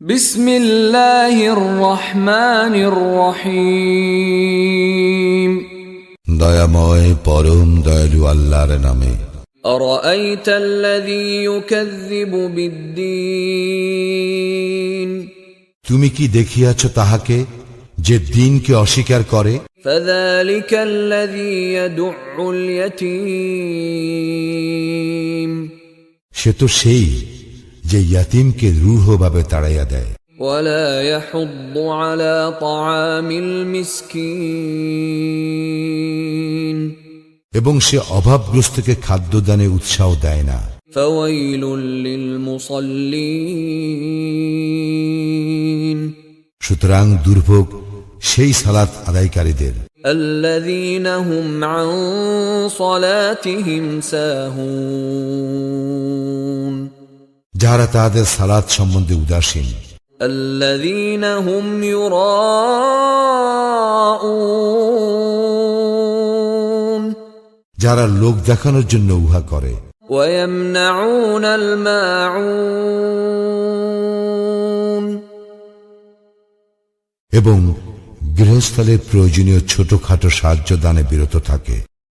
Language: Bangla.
بسم الله الرحمن الرحيم দয়াময় পরম দয়ালু আল্লাহর নামে أرأيت الذي يكذب بالدين তুমি কি দেখিয়াছ তাহাকে যে দিনকে অস্বীকার করে فذلك الذي يدع اليتيم সে তো সেই যে ইয়াতিমকে রূঢ়ভাবে তাড়াইয়া দেয় ولا يحض على طعام المسكين এবং সে অভাবগ্রস্তকে খাদ্যদানে উৎসাহ দেয় না فويل للمصلين সুতরাং দুর্ভোগ সেই সালাত আদায়কারীদের الذين هم عن صلاتهم ساهون যাহারা তাহাদের সালাত সম্বন্ধে উদাসীন الذين هم يراءون যারা লোক দেখানোর জন্য উহা করে ويمنعون الماعون এবং গৃহস্থলে প্রয়োজনীয় ছোটখাটো সাহায্য দানে বিরত থাকে